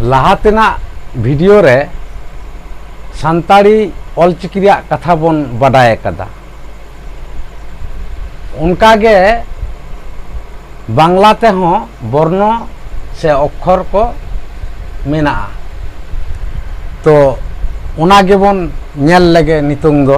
ᱞᱟᱦᱟᱛᱮᱱᱟᱜ video ᱨᱮ ᱥᱟᱱᱛᱟᱲᱤ ᱚᱞᱪᱤᱠᱤ ᱨᱮᱭᱟᱜ ᱠᱟᱛᱷᱟ ᱵᱚᱱ ᱵᱟᱰᱟᱭ ᱟᱠᱟᱫᱟ ᱚᱱᱠᱟᱜᱮ ᱵᱟᱝᱞᱟ ᱛᱮᱦᱚᱸ ᱵᱚᱨᱱᱚ ᱥᱮ ᱚᱠᱠᱷᱚᱨ ᱠᱚ ᱢᱮᱱᱟᱜᱼᱟ ᱛᱚ ᱚᱱᱟ ᱜᱮᱵᱚᱱ ᱧᱮᱞ ᱞᱮᱜᱮ ᱱᱤᱛᱚᱝ ᱫᱚ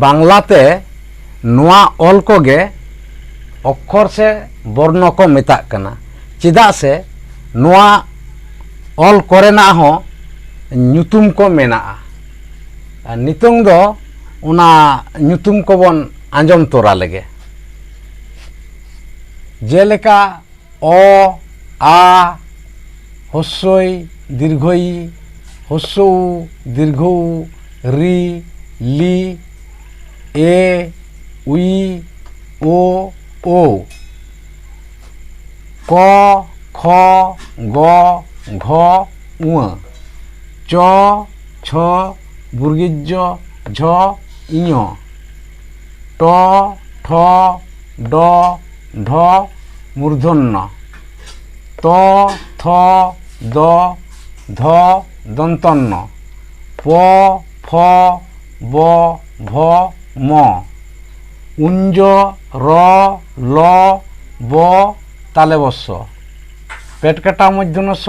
ᱵᱟᱝᱞᱟᱛᱮ ᱱᱚᱣᱟ ᱚᱞ ᱠᱚᱜᱮ অক্ষর সে বর্ণ কো মেতাগ কানা চেদাগ সে নোয়া অল করেনাগ হো nyutum ko menaga আর নিতং দো ওনা nyutum ko bon আঞ্জম তোরা লেগে যেলেকা অ আ হস্যই দীর্ঘই হস্য উ, দীর্ঘ উ, রি লি এ, উই, ও ও। ক, খ, গ, ঘ, ঙ। চ, ছ বুর্গিজ ঝ, ইঞ। ট, ঠ, ড ঢ মূর্ধন্য। ত, থ, দ, ধ, দন্তন্য। প, ফ, ব, ভ ম। উঞ্জ, র, ল, ব তালেবস্য পেট কাটা মধ্যনস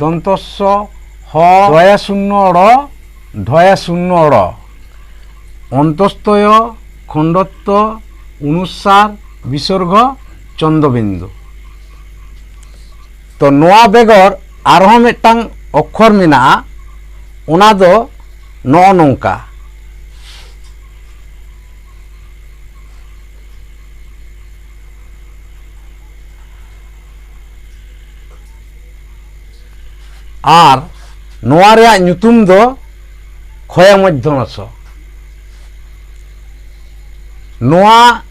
দন্তস হ দয়া শূন্য র ধয়া শূন্য র। অন্তস্তয় খণ্ডত্ব, অনুসার, বিসর্গ, চন্দ্রবিন্দু। তো নোয়া বেগর আরহো মিটাং অক্ষর মেনা ওনা নৌকা। আর ᱱᱚᱣᱟ ᱨᱮᱭᱟᱜ ᱧᱩᱛᱩᱢ ᱫᱚ ᱠᱷᱚᱭᱟ ᱢᱚᱫᱽᱫᱷᱚᱱᱚᱥ ᱱᱚᱣᱟ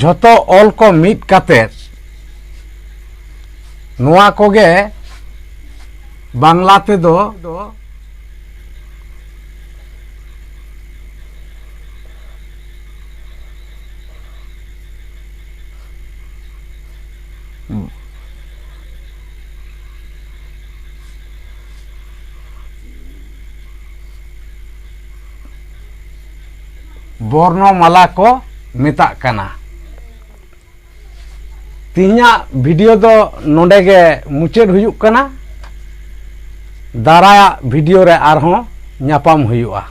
ᱡᱷᱚᱛᱚ ᱚᱞ ᱠᱚ ᱢᱤᱫ ᱠᱟᱛᱮᱫ ᱱᱚᱣᱟ ᱠᱚᱜᱮ ᱵᱟᱝᱞᱟ ᱛᱮᱫᱚ বর্ণমালা ᱠᱚ ᱢᱮᱛᱟᱜ ᱠᱟᱱᱟ ᱛᱤᱦᱤᱧᱟᱜ ᱵᱷᱤᱰᱤᱭᱳ ᱫᱚ ᱱᱚᱰᱮ ᱜᱮ ᱢᱩᱪᱟᱹᱫ ᱦᱩᱭᱩᱜ ᱠᱟᱱᱟ ᱫᱟᱨᱟᱭᱟᱜ ᱵᱷᱤᱰᱤᱭᱳ ᱨᱮ ᱟᱨᱦᱚᱸ ᱧᱟᱯᱟᱢ ᱦᱩᱭᱩᱜᱼᱟ